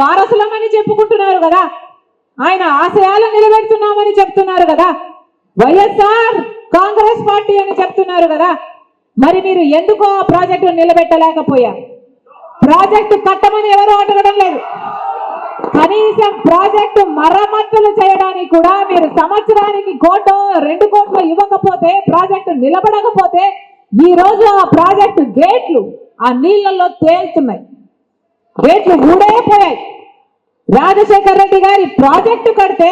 వారసులమని చెప్పుకుంటున్నారు కదా. ఆయన ఆశయాలు నిలబెడుతున్నామని చెప్తున్నారు కదా. వైఎస్ఆర్ కాంగ్రెస్ పార్టీ అని చెప్తున్నారు కదా. మరి మీరు ఎందుకో ఆ ప్రాజెక్టు నిలబెట్టలేకపోయారు? ప్రాజెక్టు కట్టమని ఎవరు అడగడం లేదు. కనీసం ప్రాజెక్టు మరమ్మతులు చేయడానికి కూడా మీరు సంవత్సరానికి కోటో రెండు కోట్లు ఇవ్వకపోతే ప్రాజెక్టు నిలబడకపోతే ఈ రోజు ఆ ప్రాజెక్టు గేట్లు ఆ నీళ్ళలో తేలుతున్నాయి. రేట్లు మూడే పోయాయి. రాజశేఖర్ రెడ్డి గారి ప్రాజెక్టు కడితే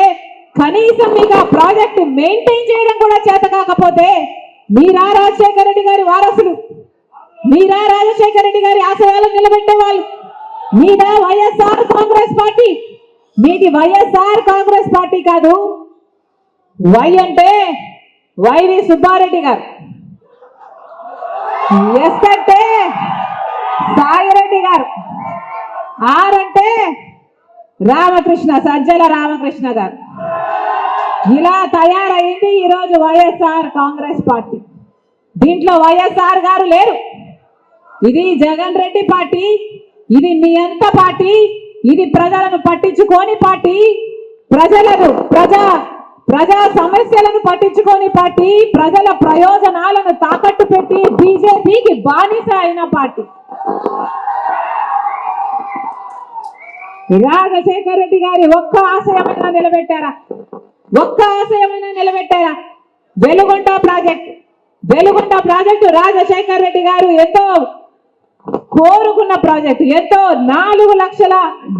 కనీసం మీకు ఆ ప్రాజెక్టు మెయింటైన్ చేయడం కూడా చేత కాకపోతే మీరా రాజశేఖర్ రెడ్డి గారి వారసులు. మీరా రాజశేఖర్ రెడ్డి గారి ఆశయాలను నిలబెట్టే వాళ్ళు. మీద వైఎస్ఆర్ కాంగ్రెస్ పార్టీ. మీది వైఎస్ఆర్ కాంగ్రెస్ పార్టీ కాదు. వై అంటే Y V Subba Reddy garu. S అంటే సాయిరెడ్డి గారు. ఆర్ అంటే రామకృష్ణ సజ్జల రామకృష్ణ గారు. ఇలా తయారైంది ఈరోజు వైఎస్ఆర్ కాంగ్రెస్ పార్టీ. దీంట్లో వైఎస్ఆర్ గారు లేరు. ఇది జగన్ రెడ్డి పార్టీ ఇది మీ అంత పార్టీ ఇది ప్రజలను పట్టించుకోని పార్టీ ప్రజలను ప్రజా ప్రజా సమస్యలను పట్టించుకోని పార్టీ ప్రజల ప్రయోజనాలను తాకట్టు పెట్టి బీజేపీకి బానిస అయిన పార్టీ. రాజశేఖర రెడ్డి గారి ఒక్క ఆశయమైనా నిలబెట్టారా? ఒక్క ఆశయమైనా నిలబెట్టారా? వెలుగొండ ప్రాజెక్ట్ వెలుగొండ ప్రాజెక్టు రాజశేఖర రెడ్డి గారు ఎంతో కోరుకున్న ప్రాజెక్టు ఎంతో నాలుగు లక్షల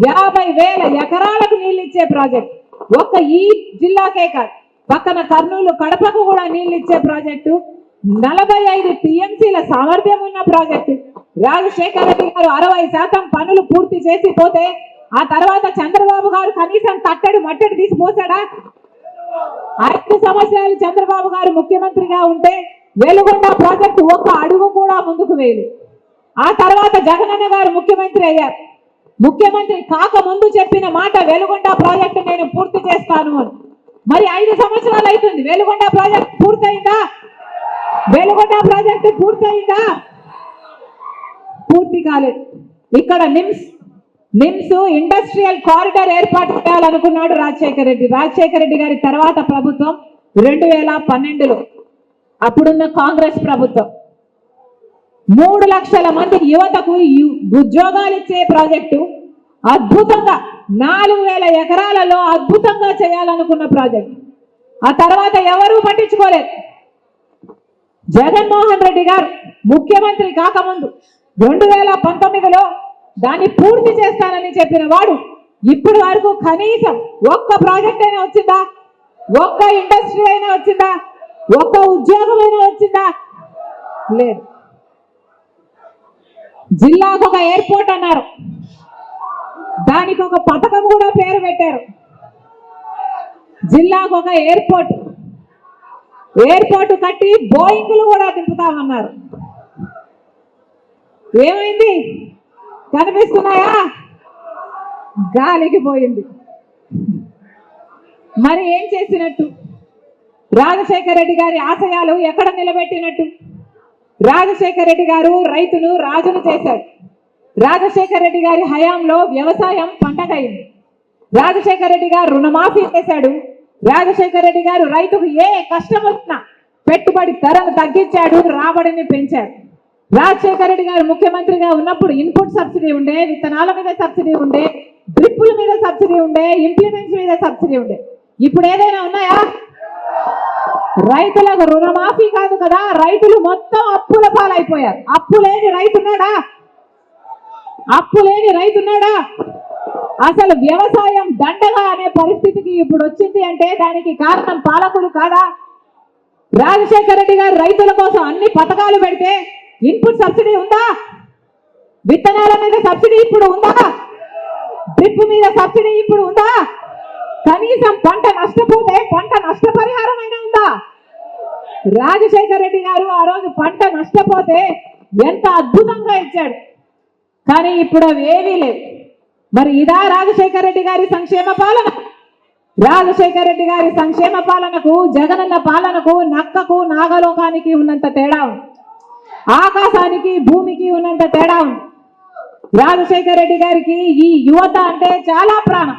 యాభై వేల ఎకరాలకు నీళ్ళు ఇచ్చే ప్రాజెక్ట్. ఒక్క ఈ జిల్లాకే కాదు పక్కన కర్నూలు కడపకు కూడా నీళ్ళు ఇచ్చే ప్రాజెక్టు. నలభై ఐదు టీఎంసీల సామర్థ్యం ఉన్న ప్రాజెక్టు. రాజశేఖర రెడ్డి గారు అరవై శాతం పనులు పూర్తి చేసి పోతే ఆ తర్వాత చంద్రబాబు గారు కనీసం తట్టడు మట్టడు తీసి ఐదు సంవత్సరాలు చంద్రబాబు గారు ముఖ్యమంత్రిగా ఉంటే వెలుగొండ ప్రాజెక్టు ఒక్క అడుగు కూడా ముందుకు వేయలేదు. ఆ తర్వాత జగనన్న గారు ముఖ్యమంత్రి అయ్యారు. ముఖ్యమంత్రి కాక ముందు చెప్పిన మాట వెలుగొండ ప్రాజెక్టు నేను పూర్తి చేస్తాను అని. మరి ఐదు సంవత్సరాలు అవుతుంది వెలుగొండ ప్రాజెక్ట్ పూర్తయిందా? వెలుగొండ ప్రాజెక్టు పూర్తయిందా? పూర్తి కాలేదు. ఇక్కడ నిమ్స్ నిమ్స్ ఇండస్ట్రియల్ కారిడార్ ఏర్పాటు చేయాలనుకున్నాడు రాజశేఖర రెడ్డి. రాజశేఖర రెడ్డి గారి తర్వాత ప్రభుత్వం రెండు వేల పన్నెండులో అప్పుడున్న కాంగ్రెస్ ప్రభుత్వం. మూడు లక్షల మంది యువతకు ఉద్యోగాలు ఇచ్చే ప్రాజెక్టు అద్భుతంగా నాలుగు వేల ఎకరాలలో అద్భుతంగా చేయాలనుకున్న ప్రాజెక్ట్. ఆ తర్వాత ఎవరూ పట్టించుకోలేదు. జగన్మోహన్ రెడ్డి గారు ముఖ్యమంత్రి కాకముందు రెండు వేల పంతొమ్మిదిలో దాన్ని పూర్తి చేస్తానని చెప్పిన వాడు ఇప్పటి వరకు కనీసం ఒక్క ప్రాజెక్ట్ అయినా వచ్చిందా? ఒక్క ఇండస్ట్రీ అయినా వచ్చిందా? ఒక్క ఉద్యోగం అయినా వచ్చిందా? లేదు. జిల్లాకు ఒక ఎయిర్పోర్ట్ అన్నారు. దానికి ఒక పథకం కూడా పేరు పెట్టారు. జిల్లాకు ఒక ఎయిర్పోర్ట్. ఎయిర్పోర్ట్ కట్టి బోయింగ్లు కూడా దింపుతామన్నారు. ఏమైంది? కనిపిస్తున్నాయా? గాలికి పోయింది. మరి ఏం చేసినట్టు? రాజశేఖర రెడ్డి గారి ఆశయాలు ఎక్కడ నిలబెట్టినట్టు? రాజశేఖర రెడ్డి గారు రైతును రాజును చేశాడు రాజశేఖర రెడ్డి గారి హయాంలో వ్యవసాయం పంటగైంది రాజశేఖర రెడ్డి గారు రుణమాఫీ చేశాడు. రాజశేఖర రెడ్డి గారు రైతుకు ఏ కష్టం వచ్చినా పెట్టుబడి ధరను తగ్గించాడు రాబడిని పెంచాడు రాజశేఖర రెడ్డి గారు ముఖ్యమంత్రిగా ఉన్నప్పుడు ఇన్పుట్ సబ్సిడీ ఉండే విత్తనాల మీద సబ్సిడీ ఉండే డ్రిప్పుల మీద సబ్సిడీ ఉండే ఇంప్లిమెంట్స్ మీద సబ్సిడీ ఉండే. ఇప్పుడు ఏదైనా ఉన్నాయా? రైతులకు రుణమాఫీ కాదు కదా రైతులు మొత్తం అప్పుల పాలైపోయారు. అప్పు లేని రైతున్నాడా అప్పు లేని రైతున్నాడా అసలు వ్యవసాయం దండగా అనే పరిస్థితికి ఇప్పుడు వచ్చింది అంటే దానికి కారణం పాలకులు కాదా? రాజశేఖర రెడ్డి గారు రైతుల కోసం అన్ని పథకాలు పెడితే ఇన్పుట్ సబ్సిడీ ఉందా? విత్తనాల మీద సబ్సిడీ ఇప్పుడు ఉందా? డ్రిప్ మీద సబ్సిడీ ఇప్పుడు ఉందా? కనీసం పంట నష్టపోతే పంట నష్టపరిహారం అయినా ఉందా? రాజశేఖర రెడ్డి గారు ఆ రోజు పంట నష్టపోతే ఎంత అద్భుతంగా ఇచ్చాడు. కానీ ఇప్పుడు అవి లేవు. మరి ఇదా రాజశేఖర రెడ్డి గారి సంక్షేమ పాలన? రాజశేఖర రెడ్డి గారి సంక్షేమ పాలనకు జగనన్న పాలనకు నక్కకు నాగలోకానికి ఉన్నంత తేడా ఉంది. ఆకాశానికి భూమికి ఉన్నంత తేడా ఉంది. రాజశేఖర రెడ్డి గారికి ఈ యువత అంటే చాలా ప్రాణం.